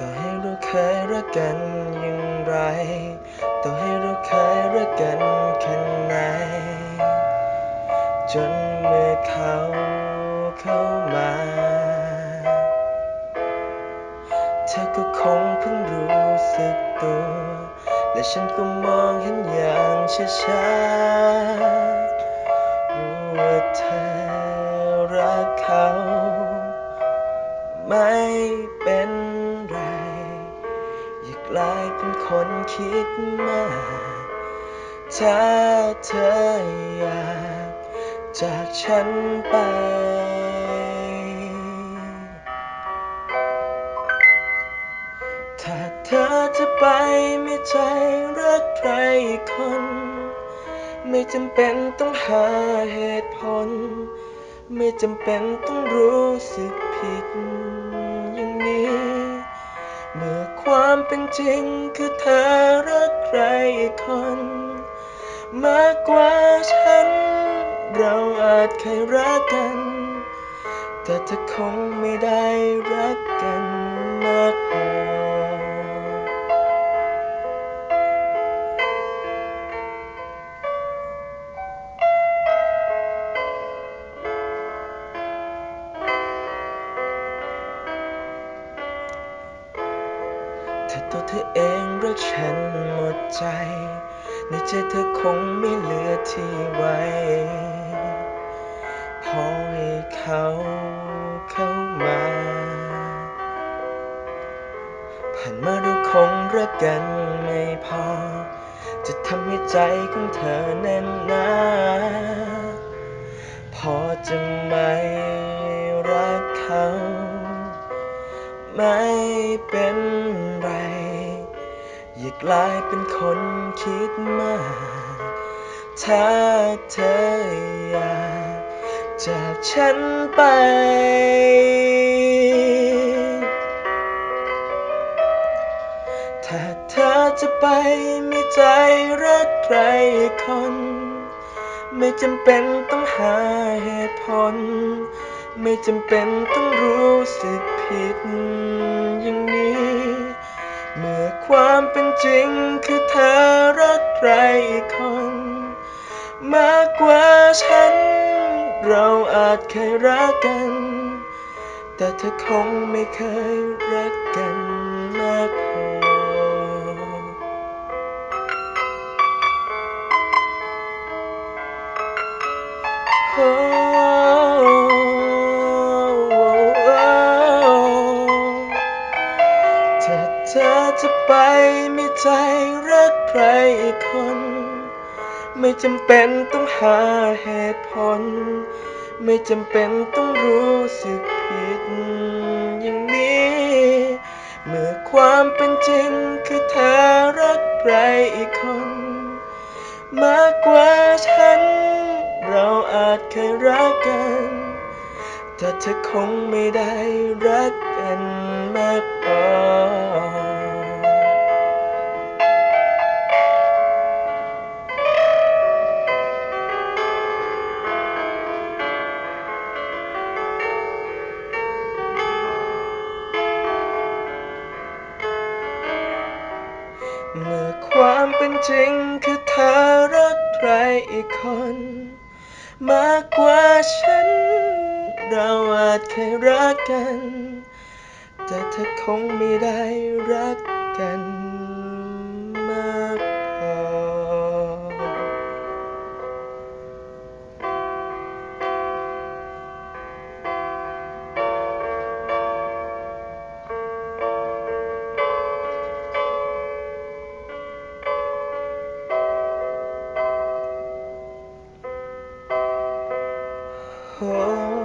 ต่อให้เราเคยรักกันอย่างไร ต่อให้เราเคยรักกันแค่ไหน จนเมื่อเขาเข้ามา เธอก็คงเพิ่งรู้สึกตัว และฉันก็มองเห็นอย่างช้าๆรู้ว่าเธอรักเขา ไม่ คนคิดมาก ถ้าเธออยากจากฉันไป ถ้าเธอจะไปไม่ใจรักใครคน ไม่จำเป็นต้องหาเหตุผล ไม่จำเป็นต้องรู้สึกผิด ความเป็นจริงคือเธอรักใครอีคน มากกว่าฉัน เราอาจเคยรักกัน แต่เธอคงไม่ได้รักกันมากพอ ถ้าตัวเธอเองรักฉันหมดใจ ในใจเธอคงไม่เหลือที่ไว้พอให้เขาเข้ามาผ่านมาเราคงรักกันไม่พอ จะทำให้ใจของเธอแน่นหนาพอจะไม่รักเขา ไม่เป็นไร อย่ากลายเป็นคนคิดมาก ถ้าเธออยากจากฉันไป ถ้าเธอจะไปมีใจรักใครคน ไม่จำเป็นต้องหาเหตุผล ไม่จำเป็นต้องรู้สึก ผิดอย่างนี้ เมื่อความเป็นจริงคือเธอรักใครอีกคน มากกว่าฉัน เราอาจเคยรักกัน แต่เธอคงไม่เคยรักกันมากพอโอ้ ถ้าเธอจะไปมีใจรักใครอีคน ไม่จำเป็นต้องหาเหตุผล ไม่จำเป็นต้องรู้สึกผิดอย่างนี้ เมื่อความเป็นจริงคือเธอรักใครอีกคน มากกว่าฉัน เราอาจเคยรักกัน แต่เธอคงไม่ได้รักกันมากพอเมื่อความเป็นจริงคือเธอรักใครอีกคน มากกว่าฉัน เราอาจเคยรักกัน แต่เธอคงไม่ได้รักกันมากพอ